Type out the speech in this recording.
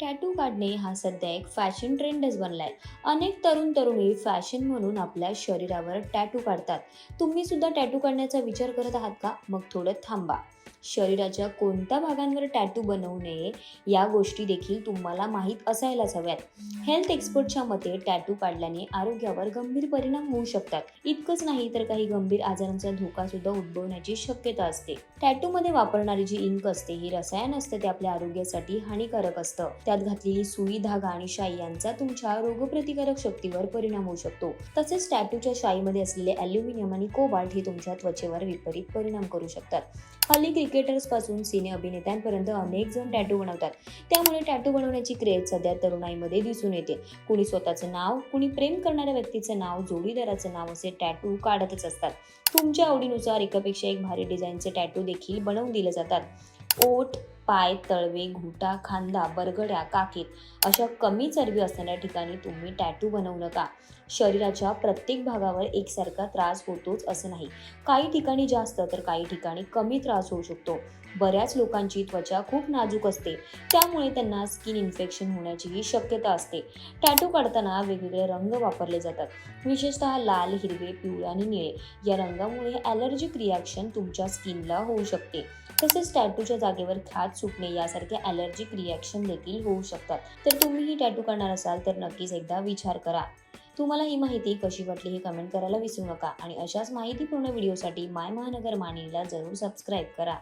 Tattoo काढणे हा सध्या एक फॅशन ट्रेंडच बनलाय. अनेक तरुण तरुणी फॅशन म्हणून आपल्या शरीरावर टॅटू काढतात. तुम्ही सुद्धा टॅटू काढण्याचा विचार करत आहात का? मग थोडं थांबा. शरीराच्या कोणत्या भागांवर टॅटू बनवू नये या गोष्टी देखील तुम्हाला माहीत असायलाच हव्यात. हेल्थ एक्सपर्टच्या मते टॅटू काढल्याने आरोग्यावर गंभीर परिणाम होऊ शकतात. इतकंच नाही तर काही गंभीर आजारांचा धोका सुद्धा उद्भवण्याची शक्यता असते. टॅटू मध्ये वापरणारी जी इंक असते ही रसायन असते ते आपल्या आरोग्यासाठी हानिकारक असतं. त्यात घातलेली सुई धागा आणि शाई यांचा तुमच्या रोगप्रतिकारक शक्तीवर परिणाम होऊ शकतो. तसेच टॅटूच्या शाईमध्ये असलेले अल्युमिनियम आणि कोबाल्ट हे तुमच्या त्वचेवर विपरीत परिणाम करू शकतात. हल्ली क्रिकेटर्सपासून सिने अभिनेत्यांपर्यंत अनेक जण टॅटू बनवतात. त्यामुळे टॅटू बनवण्याची क्रेज सध्या तरुणाईमध्ये दिसून येते. कुणी स्वतःचं नाव कुणी प्रेम करणाऱ्या व्यक्तीचं नाव जोडीदाराचं नाव असे टॅटू काढतच असतात. तुमच्या आवडीनुसार एकापेक्षा एक भारी डिझाईनचे टॅटू देखील बनवून दिले जातात. ओठ पाय तळवे घुटा खांदा बरगड्या काकीत अशा कमी चरबी असणाऱ्या ठिकाणी तुम्ही टॅटू बनवू नका. शरीराच्या प्रत्येक भागावर एकसारखा त्रास होतोच असं नाही. काही ठिकाणी जास्त तर काही ठिकाणी कमी त्रास होऊ शकतो. बऱ्याच लोकांची त्वचा खूप नाजूक असते. त्यामुळे त्यांना स्किन इन्फेक्शन होण्याचीही शक्यता असते. टॅटू काढताना वेगवेगळे रंग वापरले जातात. विशेषतः लाल हिरवे पिवळे आणि निळे. या रंगामुळे ॲलर्जिक रिॲक्शन तुमच्या स्किनला होऊ शकते. तसेच टॅटूच्या जागेवर खाज सुटणे यासारखे ॲलर्जिक रिॲक्शन देखील होऊ शकतात. तर तुम्हीही टॅटू करणार असाल तर नक्कीच एकदा विचार करा. तुम्हाला ही माहिती कशी वाटली हे कमेंट करायला विसरू नका. आणि अशाच माहितीपूर्ण व्हिडिओसाठी माय महानगर मानिला जरूर सबस्क्राईब करा.